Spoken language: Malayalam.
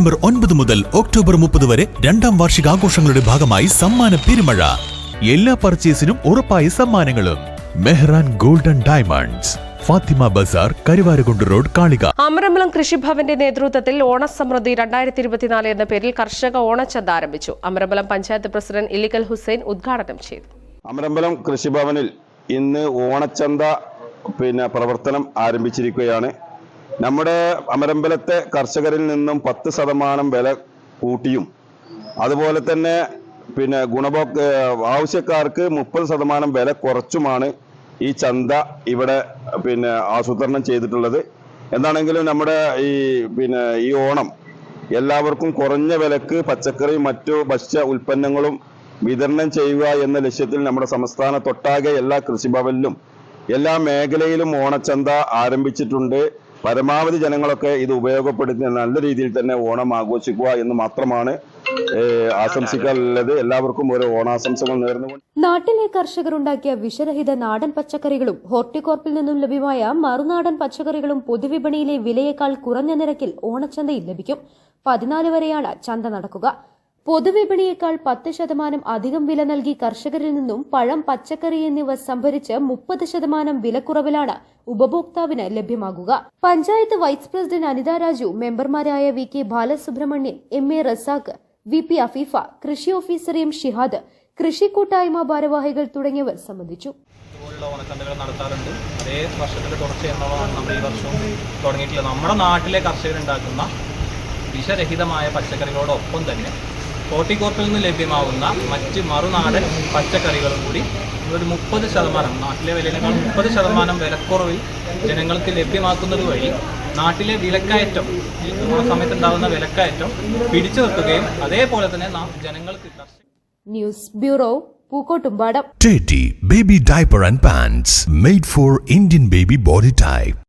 സെപ്റ്റംബർ ഒൻപത് മുതൽ ഒക്ടോബർ മുപ്പത് വരെ രണ്ടാം വാർഷികാഘോഷങ്ങളുടെ ഭാഗമായി സമ്മാന പെരുമഴ. എല്ലാ പർച്ചേസിനും ഉറപ്പായ സമ്മാനങ്ങളും. Mehran golden diamonds. Fathima Bazar Karuvarakundu road Kalika. Amarambalam കൃഷിഭവന്റെ നേതൃത്വത്തിൽ ഓണസമൃദ്ധി രണ്ടായിരത്തി ഇരുപത്തിനാല് എന്ന പേരിൽ കർഷക ഓണച്ചന്ത ആരംഭിച്ചു. അമരമ്പലം പഞ്ചായത്ത് പ്രസിഡന്റ് ഇലിഗൽ ഹുസൈൻ ഉദ്ഘാടനം ചെയ്തു. അമരമ്പലം കൃഷിഭവനിൽ ഇന്ന് ഓണച്ചന്ത പിന്നെ പ്രവർത്തനം ആരംഭിച്ചിരിക്കുകയാണ്. നമ്മുടെ അമരമ്പലത്തെ കർഷകരിൽ നിന്നും പത്ത് ശതമാനം വില കൂട്ടിയും അതുപോലെ തന്നെ പിന്നെ ഗുണഭോ ആവശ്യക്കാർക്ക് മുപ്പത് ശതമാനം വില കുറച്ചുമാണ് ഈ ചന്ത ഇവിടെ പിന്നെ ആസൂത്രണം ചെയ്തിട്ടുള്ളത്. എന്താണെങ്കിലും നമ്മുടെ ഈ പിന്നെ ഈ ഓണം എല്ലാവർക്കും കുറഞ്ഞ വിലക്ക് പച്ചക്കറി മറ്റു ഭക്ഷ്യ ഉൽപ്പന്നങ്ങളും വിതരണം ചെയ്യുക എന്ന ലക്ഷ്യത്തിൽ നമ്മുടെ സംസ്ഥാനത്തൊട്ടാകെ എല്ലാ കൃഷിഭവനിലും എല്ലാ മേഖലയിലും ഓണച്ചന്ത ആരംഭിച്ചിട്ടുണ്ട്. പരമാവധി ജനങ്ങളൊക്കെ ഇത് ഉപയോഗപ്പെടുത്തി നല്ല രീതിയിൽ തന്നെ ഓണം ആഘോഷിക്കുക എന്ന് മാത്രമാണ് ആശംസിക്കാനുള്ളത്. എല്ലാവർക്കും ഒരു ഓണാശംസകൾ നേർന്നു നാട്ടിലെ കർഷകർ ഉണ്ടാക്കിയ വിഷരഹിത നാടൻ പച്ചക്കറികളും ഹോർട്ടികോർപ്പിൽ നിന്നും ലഭ്യമായ മറുനാടൻ പച്ചക്കറികളും പൊതുവിപണിയിലെ വിലയേക്കാൾ കുറഞ്ഞ നിരക്കിൽ ഓണച്ചന്തയിൽ ലഭിക്കും. പതിനാല് വരെയാണ് ചന്ത നടക്കുക. പൊതുവിപണിയേക്കാൾ പത്ത് ശതമാനം അധികം വില നൽകി കർഷകരിൽ നിന്നും പഴം പച്ചക്കറി എന്നിവ സംഭരിച്ച് മുപ്പത് ശതമാനം വിലക്കുറവിലാണ് ഉപഭോക്താവിന് ലഭ്യമാകുക. പഞ്ചായത്ത് വൈസ് പ്രസിഡന്റ് അനിത രാജു മെമ്പർമാരായ V K Balasubramanian M A Razak V P Afeefa കൃഷി ഓഫീസർ എം ഷിഹാദ് കൃഷി കൂട്ടായ്മ ഭാരവാഹികൾ തുടങ്ങിയവർ സംബന്ധിച്ചു. നമ്മുടെ നാട്ടിലെ കർഷകരുണ്ടാക്കുന്ന വിഷരഹിതമായ പച്ചക്കറികളോടൊപ്പം തന്നെ ഹോർട്ടികോർപ്പിൽ നിന്ന് ലഭ്യമാവുന്ന മറ്റ് മറുനാടൻ പച്ചക്കറികളും കൂടി ഒരു മുപ്പത് ശതമാനം നാട്ടിലെ വിലയേക്കാൾ മുപ്പത് ശതമാനം വിലക്കുറവിൽ ജനങ്ങൾക്ക് ലഭ്യമാക്കുന്നത് വഴി നാട്ടിലെ വിലക്കയറ്റം ഈ സമയത്ത് ഉണ്ടാകുന്ന വിലക്കയറ്റം പിടിച്ചു നിർത്തുകയും അതേപോലെ തന്നെ നാം ജനങ്ങൾക്ക് news bureau Pookkottumpadam baby diaper and pants made for Indian baby body type.